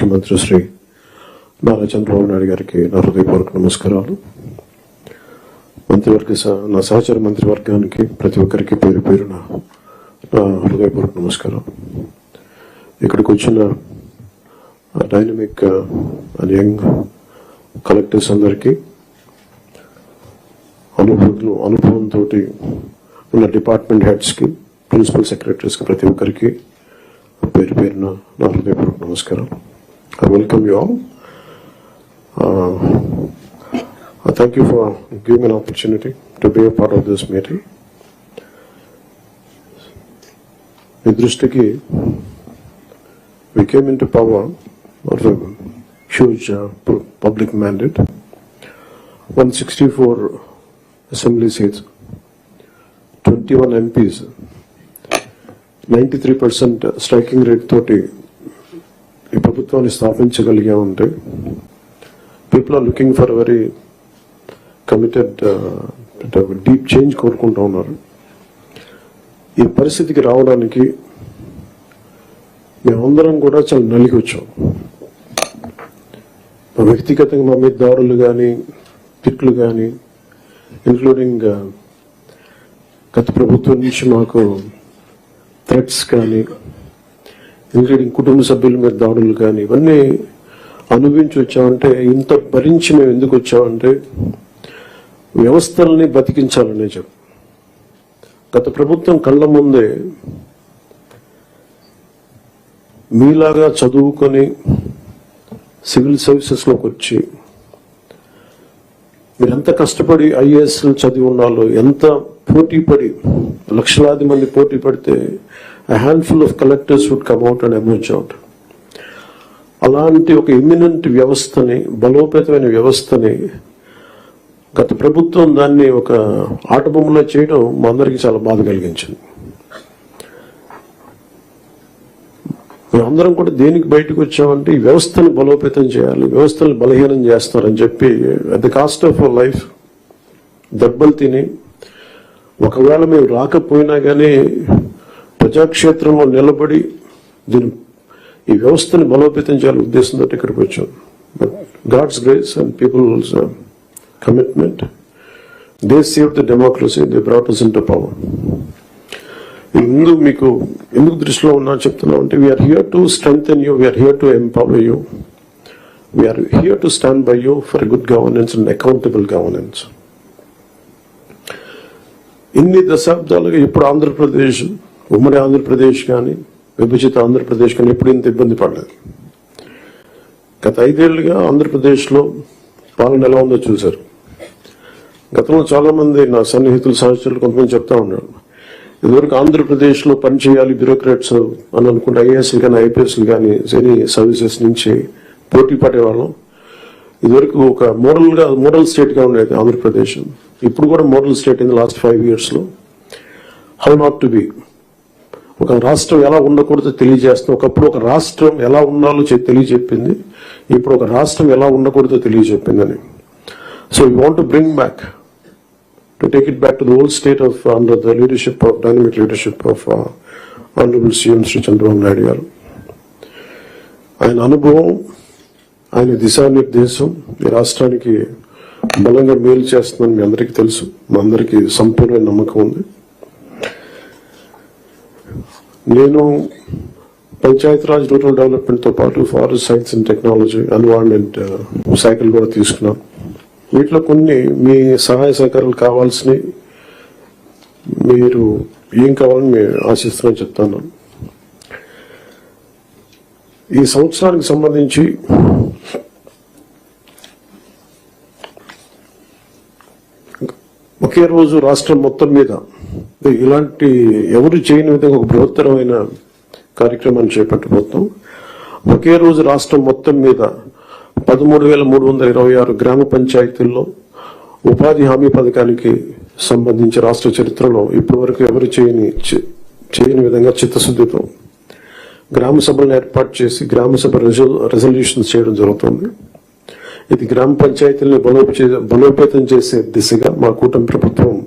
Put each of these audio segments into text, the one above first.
ముఖ్యమంత్రి శ్రీ నారా చంద్రబాబు నాయుడు గారికి నా హృదయపూర్వక నమస్కారాలు. మంత్రివర్గ సహ- నా సహచర మంత్రివర్గానికి ప్రతి ఒక్కరికి పేరు పేరున నా హృదయపూర్వక నమస్కారం. ఇక్కడికి వచ్చిన డైనమిక్ అండ్ యంగ్ కలెక్టర్స్ అందరికీ అనుభవం అనుభవంతో ఉన్న డిపార్ట్మెంట్ హెడ్స్కి ప్రిన్సిపల్ సెక్రటరీస్కి ప్రతి ఒక్కరికి పేరు పేరున నా హృదయపూర్వక నమస్కారం I welcome you all thank you for giving an opportunity to be a part of this meeting మీ దృష్టికి we came into power of a huge uh, pu- public mandate, 164 assembly seats, 21 MPs, 93% striking rate తోటి ఈ ప్రభుత్వాన్ని స్థాపించగలిగా ఉంటే people are looking for very committed deep change కోరుకుంటూ ఉన్నారు. ఈ పరిస్థితికి రావడానికి మేమందరం కూడా చాలా నలిగి వచ్చాం. మా వ్యక్తిగతంగా మా మీద దారులు కానీ తిట్లు కానీ ఇంక్లూడింగ్ uh, గత ప్రభుత్వం నుంచి మాకు థ్రెట్స్ కానీ ఎందుకంటే కుటుంబ సభ్యుల మీద దాడులు కానీ ఇవన్నీ అనుభవించి వచ్చామంటే ఇంత భరించి మేము ఎందుకు వచ్చామంటే వ్యవస్థలని బతికించాలనే చెప్పు. గత ప్రభుత్వం కళ్ళ ముందే మీలాగా చదువుకొని సివిల్ సర్వీసెస్లోకి వచ్చి మీరు ఎంత కష్టపడి ఐఏఎస్లు చదివి ఉన్నాలో ఎంత పోటీ పడి లక్షలాది మంది పోటీ పడితే handful of collectors would come out and emerge out అలాంటి ఒక ఇమ్యునెంట్ వ్యవస్థని బలోపేతమైన వ్యవస్థని గత ప్రభుత్వం దాన్ని ఒక ఆటబొమ్మలో చేయడం మా అందరికీ చాలా బాధ కలిగించింది. మేమందరం కూడా దేనికి బయటకు వచ్చామంటే ఈ వ్యవస్థను బలోపేతం చేయాలి వ్యవస్థను బలహీనం చేస్తారని చెప్పి at the cost of life దెబ్బలు తిని ఒకవేళ మేము రాకపోయినా కానీ ప్రజాక్షేత్రంలో నిలబడి దీని ఈ వ్యవస్థని బలోపేతం చేయాలని ఉద్దేశంతో ఇక్కడికి వచ్చాం. But God's grace and people's commitment they save the democracy they brought power ఎందుకు మీకు ఎందుకు దృష్టిలో ఉన్నా చెప్తున్నా అంటే we're here to strengthen you we're here to empower you we're here to stand by you for good governance and accountable governance ఇన్ని దశాబ్దాలుగా ఇప్పుడు ఆంధ్రప్రదేశ్ ఉమ్మడి ఆంధ్రప్రదేశ్ కానీ విభజిత ఆంధ్రప్రదేశ్ కానీ ఎప్పుడు ఇంత ఇబ్బంది పడలేదు గత ఐదేళ్ళుగా ఆంధ్రప్రదేశ్లో పాలన ఎలా ఉందో చూశారు. గతంలో చాలా మంది నా సన్నిహితులు సహచరులు కొంతమంది చెప్తా ఉన్నారు. ఇదివరకు ఆంధ్రప్రదేశ్లో పనిచేయాలి బ్యూరోక్రాట్స్ అని అనుకుంటే ఐఏఎస్లు కానీ ఐపీఎస్లు కానీ ఎనీ సర్వీసెస్ నుంచి పోటీ పడేవాళ్ళం. ఇదివరకు ఒక మోడల్గా మోడల్ స్టేట్గా ఉండేది ఆంధ్రప్రదేశ్. ఇప్పుడు కూడా మోడల్ స్టేట్ అయింది లాస్ట్ ఫైవ్ ఇయర్స్లో. How not to be. ఒక రాష్ట్రం ఎలా ఉండకూడదో తెలియజేస్తుంది ఒకప్పుడు ఒక రాష్ట్రం ఎలా ఉండాలో తెలియజెప్పింది. ఇప్పుడు ఒక రాష్ట్రం ఎలా ఉండకూడదో తెలియజెప్పిందని. So you want to bring back to take it back to the old state of under the leadership of dynamic leadership of honourable CM Shri Chandrababu Naidu garu. ఆయన అనుభవం ఆయన దిశానిర్దేశం ఈ రాష్ట్రానికి బలంగా మేలు చేస్తుందని మీ అందరికీ తెలుసు. మా అందరికీ సంపూర్ణ నమ్మకం ఉంది. నేను పంచాయతీరాజ్ రూరల్ డెవలప్మెంట్తో పాటు forest science and technology environment cycle కూడా తీసుకున్నాను వీటిలో కొన్ని మీ సహాయ సహకారాలు కావాల్సినవి మీరు ఏం కావాలని మేము ఆశిస్తున్నాం చెప్తాను. ఈ సంవత్సరానికి సంబంధించి ఒకే రోజు రాష్ట్రం మొత్తం మీద ఇలాంటి ఎవరు చేయని విధంగా ఒక బృహత్తరమైన కార్యక్రమాన్ని చేపట్టబోతాం ఒకే రోజు రాష్ట్రం మొత్తం మీద పదమూడు వేల మూడు వందల ఇరవై ఆరు గ్రామ పంచాయతీల్లో ఉపాధి హామీ పథకానికి సంబంధించి రాష్ట్ర చరిత్రలో ఇప్పటివరకు ఎవరు చేయని చేయని విధంగా చిత్తశుద్ధితో గ్రామ సభలను ఏర్పాటు చేసి గ్రామ సభ రెజల్యూషన్స్ చేయడం జరుగుతుంది. ఇది గ్రామ పంచాయతీలను బలోపే- బలోపేతం చేసే దిశగా మా కూటమి ప్రభుత్వం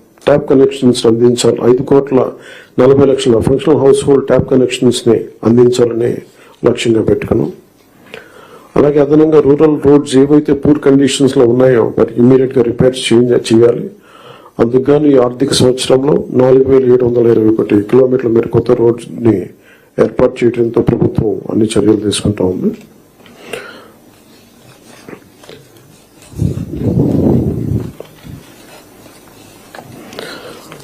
ట్యాప్ కనెక్షన్స్ అందించాలి. ఐదు కోట్ల నలభై లక్షల ఫంక్షనల్ హౌస్ హోల్డ్ ట్యాప్ కనెక్షన్స్ని అందించాలని లక్ష్యంగా పెట్టుకున్నాం. అలాగే అదనంగా రూరల్ రోడ్స్ ఏవైతే పూర్ కండిషన్స్లో ఉన్నాయో వాటికి ఇమ్మీడియట్గా రిపేర్స్ చేయాలి. అందుకు ఈ ఆర్థిక సంవత్సరంలో నాలుగు వేల ఏడు వందల ఇరవై ఒకటి కిలోమీటర్ల మేర కొత్త రోడ్స్ ఏర్పాటు చేయడంతో ప్రభుత్వం అన్ని చర్యలు తీసుకుంటా ఉంది.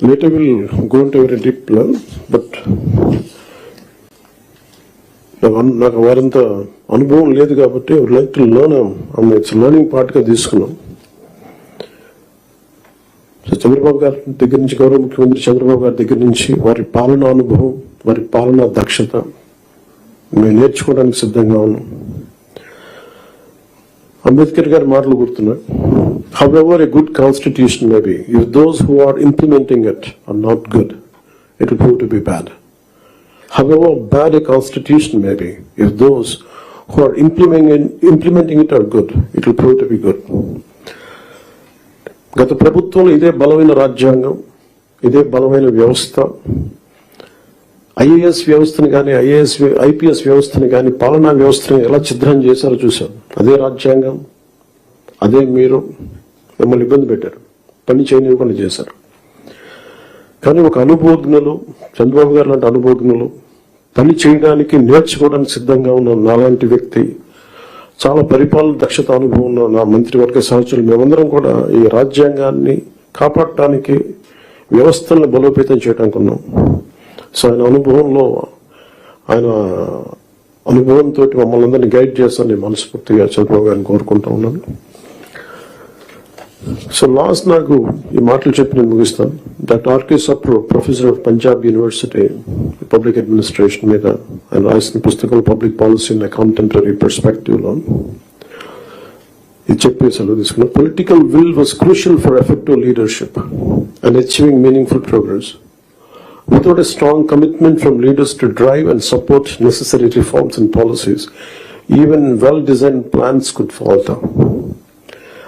Later we'll go into very deep level, but నాకు నాకు వారంత అనుభవం లేదు కాబట్టి like to learn it's learning పార్ట్గా తీసుకున్నాం. సో చంద్రబాబు గారి దగ్గర నుంచి గౌరవ ముఖ్యమంత్రి చంద్రబాబు గారి దగ్గర నుంచి వారి పాలనా అనుభవం వారి పాలనా దక్షత మేము నేర్చుకోవడానికి సిద్ధంగా ఉన్నాం. అంబేద్కర్ గారి మాటలు గుర్తున్నాయి. However, a good constitution may be, if those who are implementing it are not good, it will prove to be bad. however bad a constitution may be, if those who are implementing, implementing it are good, it will prove to be good. గత ప్రభుత్వంలో ఇదే బలమైన రాజ్యాంగం ఇదే బలమైన వ్యవస్థ IAS వ్యవస్థను కానీ ఐఏఎస్ ఐపీఎస్ వ్యవస్థను కానీ పాలనా వ్యవస్థను ఎలా ఛిద్రం చేశారో చూసాం అదే రాజ్యాంగం అదే మీరు మిమ్మల్ని ఇబ్బంది పెట్టారు. పని చేయనివ్వకుండా చేశారు. కానీ ఒక అనుభవజ్ఞులు చంద్రబాబు గారు లాంటి అనుభవజ్ఞులు పని చేయడానికి నేర్చుకోవడానికి సిద్ధంగా ఉన్న నాలాంటి వ్యక్తి చాలా పరిపాలన దక్షత అనుభవం ఉన్న నా మంత్రివర్గ సహచరులు మేమందరం కూడా ఈ రాజ్యాంగాన్ని కాపాడటానికి వ్యవస్థలను బలోపేతం చేయడానికి ఉన్నాం. సో ఆయన అనుభవంలో ఆయన అనుభవంతో మమ్మల్ని అందరినీ గైడ్ చేస్తానని మనస్ఫూర్తిగా చంద్రబాబు గారిని కోరుకుంటా ఉన్నాను. సో లాస్ట్ నాకు ఈ మాటలు చెప్పి నేను ముగిస్తాను doctor RK Sapru professor of Punjab University public administration మీద ఆయన రాసిన పుస్తకం పబ్లిక్ పాలసీ ఇన్ కాంటెంపరీ పర్స్పెక్టివ్లో. ఇది చెప్పి సెలవు తీసుకున్నా. Political will was crucial for effective leadership and achieving meaningful progress Without a strong commitment from leaders to drive and support necessary reforms and policies, even well-designed plans could falter.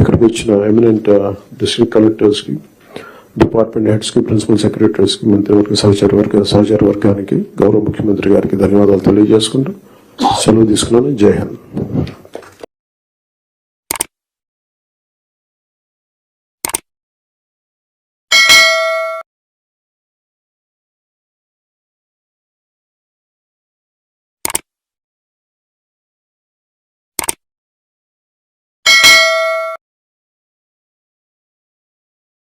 ఇక్కడికి వచ్చిన eminent district కలెక్టర్స్కి department హెడ్స్కి principal సెక్రటరీస్కి మంత్రివర్గ సహచార వర్గ సహచార వర్గానికి గౌరవ ముఖ్యమంత్రి గారికి ధన్యవాదాలు తెలియజేసుకుంటూ సెలవు తీసుకున్నాను. జై హింద్.